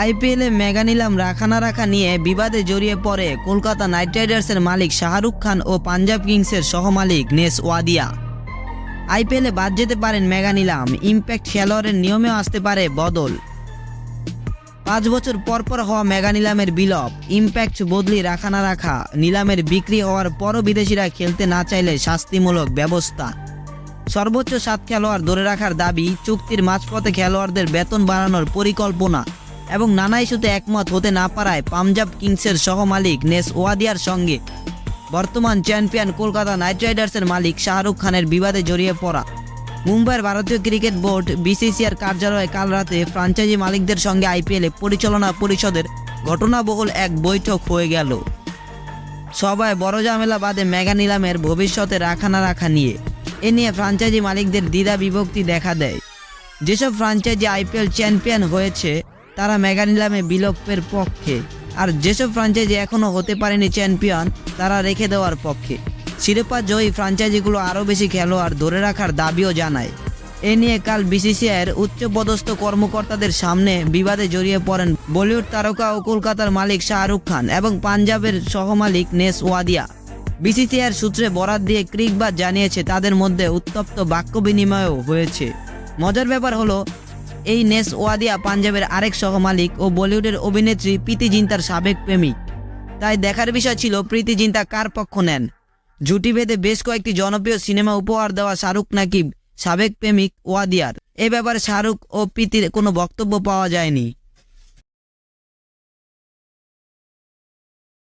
আইপিএলে মেগা নিলাম রাখা না রাখা নিয়ে বিবাদে জড়িয়ে পড়ে কলকাতা নাইট রাইডার্সের মালিক শাহরুখ খান ও পাঞ্জাব কিংসের সহমালিক নেস ওয়াদিয়া। আইপিএলে বাদ যেতে পারেন মেগা নিলাম, ইম্প্যাক্ট খেলোয়াড়ের নিয়মেও আসতে পারে বদল। পাঁচ বছর পর পর হওয়া মেগা নিলামের বিলোপ, ইম্প্যাক্ট বদলি রাখা না রাখা, নিলামের বিক্রি হওয়ার পরও বিদেশিরা খেলতে না চাইলে শাস্তিমূলক ব্যবস্থা। সর্বোচ্চ সাত খেলোয়াড় ধরে রাখার দাবি, চুক্তির মাঝপথে খেলোয়াড়দের বেতন বাড়ানোর পরিকল্পনা। এবং নানা ইস্যুতে একমত হতে না পারায় পাঞ্জাব কিংসের সহমালিক নেস ওয়াদিয়ার সঙ্গে। বর্তমান চ্যাম্পিয়ন কলকাতা নাইট রাইডার্সের মালিক শাহরুখ খানের বিবাদে জড়িয়ে পড়া। মুম্বাইয়ের ভারতীয় ক্রিকেট বোর্ড বিসিসিআর কার্যালয়ে কাল রাতে ফ্রাঞ্চাইজি মালিকদের সঙ্গে আইপিএলে পরিচালনা পরিষদের ঘটনাবহুল এক বৈঠক হয়ে গেল। সবাই বড় ঝামেলা বাদে মেগা নিলামের ভবিষ্যতে রাখা না রাখা নিয়ে। এ নিয়ে ফ্রাঞ্চাইজি মালিকদের দ্বিধা বিভক্তি দেখা দেয়। যেসব ফ্রাঞ্চাইজি আইপিএল চ্যাম্পিয়ন হয়েছে তারা মেগা নিলামে বিলোপের পক্ষে। আর যেসব ফ্রাঞ্চাইজি এখনও হতে পারেনি চ্যাম্পিয়ন তারা রেখে দেওয়ার পক্ষে। শিরোপা জয়ী ফ্রাঞ্চাইজিগুলো আরও বেশি খেলোয়াড় ধরে রাখার দাবিও জানায়। এ নিয়ে কাল বিসিসিআইয়ের উচ্চপদস্থ কর্মকর্তাদের সামনে বিবাদে জড়িয়ে পড়েন বলিউড তারকা ও কলকাতার মালিক শাহরুখ খান এবং পাঞ্জাবের সহমালিক নেস ওয়াদিয়া। বিসিসিআইয়ের সূত্রে বরাত দিয়ে ক্রিকবাজ জানিয়েছে, তাদের মধ্যে উত্তপ্ত বাক্য বিনিময়ও হয়েছে। মজার ব্যাপার হলো এই নেস ওয়াদিয়া পাঞ্জাবের আরেক সহ মালিক ও বলিউডের অভিনেত্রী প্রীতি জিন্তার সাবেক প্রেমিক। তাই দেখার বিষয় ছিল, প্রীতি জিন্তা কার পক্ষ নেন? জুটি ভেদে বেশ কয়েকটি জনপ্রিয় সিনেমা উপহার দেওয়া শাহরুখ নাকিব, সাবেক প্রেমিক ওয়াদিয়ার। এ ব্যাপারে শাহরুখ ও প্রীতির কোনো বক্তব্য পাওয়া যায়নি।